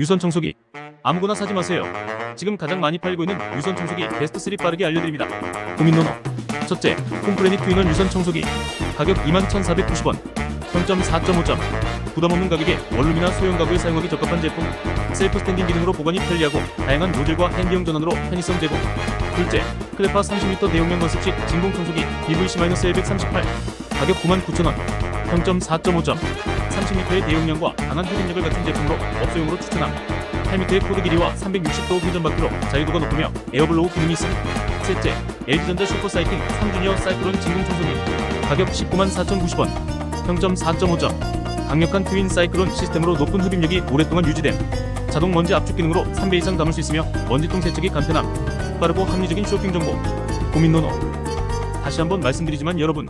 유선 청소기. 아무거나 사지 마세요. 지금 가장 많이 팔리고 있는 유선 청소기 베스트 3 빠르게 알려드립니다. 고민 노노. 첫째, 홈프레닛 투인원 유선 청소기. 가격 21,490원. 평점 4.5점 부담 없는 가격에 원룸이나 소형 가구에 사용하기 적합한 제품. 셀프 스탠딩 기능으로 보관이 편리하고 다양한 노즐과 핸디형 전원으로 편의성 제공. 둘째, 클레파 30L 대용량 건습식 진공 청소기. BVC-L138 가격 99,000원. 평점 4.5점 30m의 대용량과 강한 흡입력을 갖춘 제품으로 업소용으로 추천함. 8m의 코드 길이와 360도 회전 바퀴로 자유도가 높으며 에어블로우 기능이 있음 셋째, LG전자 슈퍼사이팅 3주니어 사이클론 진공 청소기. 가격 19만 4,090원. 평점 4.5점 강력한 트윈 사이클론 시스템으로 높은 흡입력이 오랫동안 유지됨. 자동 먼지 압축 기능으로 3배 이상 담을 수 있으며 먼지통 세척이 간편함. 빠르고 합리적인 쇼핑 정보. 고민 노노. 다시 한번 말씀드리지만 여러분